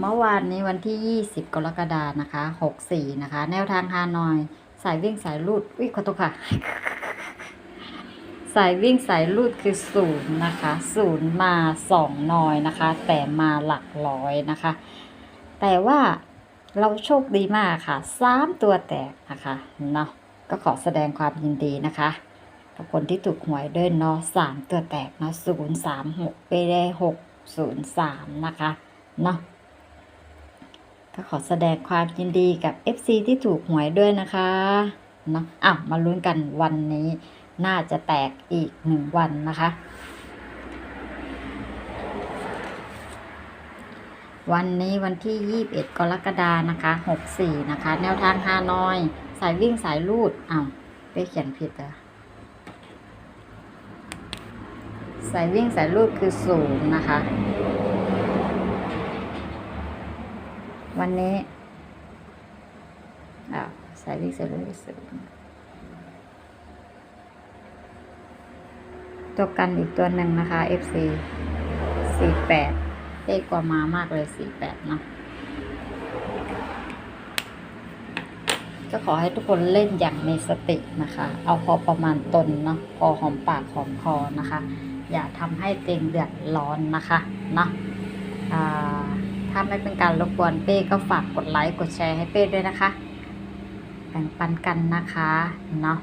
เมื่อวานนี้วันที่ 20 กรกฎานะคะ 64 นะคะ แนวทางฮานอย สายวิ่งสายลูดอุ้ยขอโทษค่ะ สายวิ่งสายลูดคือศูนย์นะคะศูนย์มาสองนอยนะคะ แต่มาหลักร้อยนะคะ แต่ว่าเราโชคดีมากค่ะสามตัวแตกนะคะเนาะก็ขอแสดงความยินดีนะคะกับคนที่ถูกหวยด้วยเนาะสามตัวแตกเนาะศูนย์สามหกไปได้หกศูนย์สามนะคะเนาะ ก็ขอแสดงความยินดีกับ FC ที่ถูกหวยด้วยนะคะนะอ้าวมาลุ้นกันวันนี้น่าจะแตกอีกหนึ่งวันนะคะ วันนี้วันที่ 21 กรกฎานะคะ 64 นะคะ แนวทางฮานอย สายวิ่งสายลูดอ้าวไปเขียนผิดอะสายวิ่งสายลูดคือศูนย์นะคะ วันนี้อ้าวสายวิ่งสายลูดคือศูนย์ตัวกันอีกตัวหนึ่งนะคะ FC 48เลขกว่ามามากเลย 48เนาะก็ขอให้ทุกคนเล่นอย่างมีสตินะคะ เอาพอประมาณตนเนาะ พอหอมปากหอมคอนะคะ อย่าทำให้เต็งเดือดร้อนนะคะ เนาะอ่า ไม่เป็นการรบกวนเป้ก็ฝากกดไลค์กดแชร์ให้เป้ด้วยนะคะ แบ่งปันกันนะคะเนาะ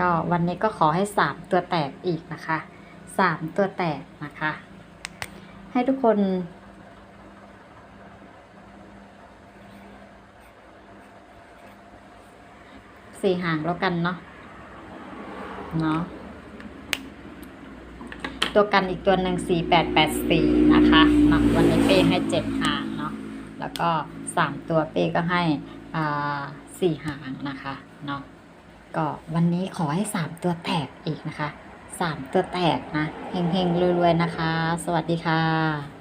ก็วันนี้ก็ขอให้สามตัวแตกอีกนะคะสามตัวแตกนะคะ ให้ทุกคนสี่หางแล้วกันเนาะเนาะ ตัวกันอีกตัวหนึ่งสี่แปดแปดสี่นะคะเนาะวันนี้เป้ให้เจ็ดหางเนาะแล้วก็สามตัวเป้ก็ให้อ่าสี่หางนะคะเนาะก็วันนี้ขอให้สามตัวแตกอีกนะคะสามตัวแตกนะเฮงๆรวยๆนะคะ สวัสดีค่ะ